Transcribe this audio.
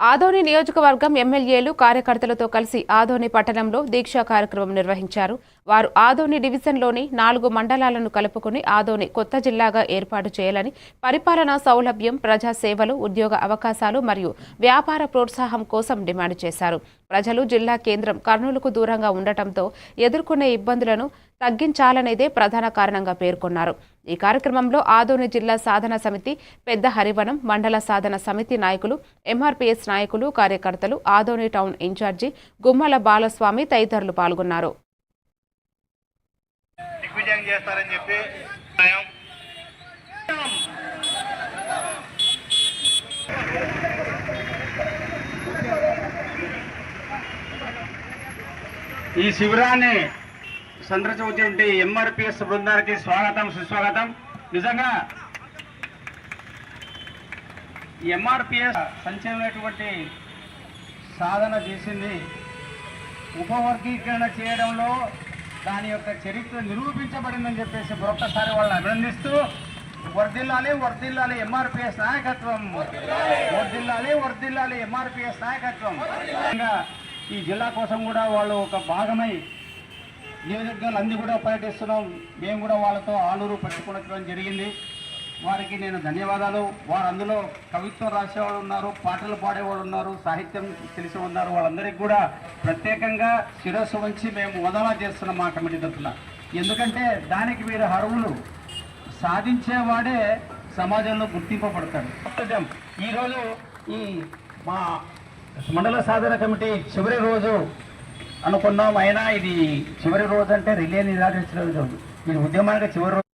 ఆదోని నియోజకవర్గం ఎమ్మెల్యేలు కార్యకర్తలతో కలిసి ఆదోని పట్టణంలో దీక్షా కార్యక్రమం నిర్వహించారు. వారు ఆదోని డివిజన్లోని నాలుగు మండలాలను కలుపుకుని ఆదోని కొత్త జిల్లాగా ఏర్పాటు చేయాలని పరిపాలనా సౌలభ్యం ప్రజా సేవలు ఉద్యోగ అవకాశాలు మరియు వ్యాపార ప్రోత్సాహం కోసం డిమాండ్ చేశారు. ప్రజలు జిల్లా కేంద్రం కర్నూలుకు దూరంగా ఉండటంతో ఎదుర్కొనే ఇబ్బందులను తగ్గించాలనేదే ప్రధాన కారణంగా పేర్కొన్నారు. ఈ కార్యక్రమంలో ఆదోని జిల్లా సాధన సమితి పెద్ద హరివనం మండల సాధన సమితి నాయకులు ఎంఆర్పీఎస్ నాయకులు కార్యకర్తలు ఆదోని టౌన్ ఇన్ఛార్జి గుమ్మల బాలస్వామి తదితరులు పాల్గొన్నారు. ఈ శిబిరాన్ని సందర్శించినటువంటి ఎంఆర్పిఎస్ బృందానికి స్వాగతం సుస్వాగతం. నిజంగా ఎంఆర్పిఎస్ సంచలనటువంటి సాధన చేసింది. ఉపవర్గీకరణ చేయడంలో దాని యొక్క చరిత్ర నిరూపించబడిందని చెప్పేసి మరొకసారి వాళ్ళని అభినందిస్తూ వర్దిల్లాలి వర్దిల్లాలి ఎంఆర్పిఎస్ నాయకత్వం. వర్దిల్లాలి వర్దిల్లాలి ఎంఆర్పిఎస్ నాయకత్వం. ఈ జిల్లా కోసం కూడా వాళ్ళు ఒక భాగమై నియోజకవర్గాలు అన్ని కూడా పర్యటిస్తున్నాం. మేము కూడా వాళ్ళతో ఆలూరు పెట్టుకోవడం జరిగింది. వారికి నేను ధన్యవాదాలు. వారు అందులో కవిత్వం రాసేవాళ్ళు ఉన్నారు పాటలు పాడేవాళ్ళు ఉన్నారు సాహిత్యం తెలిసి ఉన్నారు. వాళ్ళందరికీ కూడా ప్రత్యేకంగా శిరస్సు వంచి మేము వదలా చేస్తున్నాం మా కమిటీ తరఫున. ఎందుకంటే దానికి మీరు అరువులు సాధించేవాడే సమాజంలో గుర్తింపబడతాడు. ప్రస్తుతం ఈరోజు ఈ మా మండల సాధన కమిటీ చివరి రోజు అనుకున్నాం. అయినా ఇది చివరి రోజు అంటే రిలే నిరాకరించిన రోజు. ఇది ఉద్యమానికి చివరి రోజు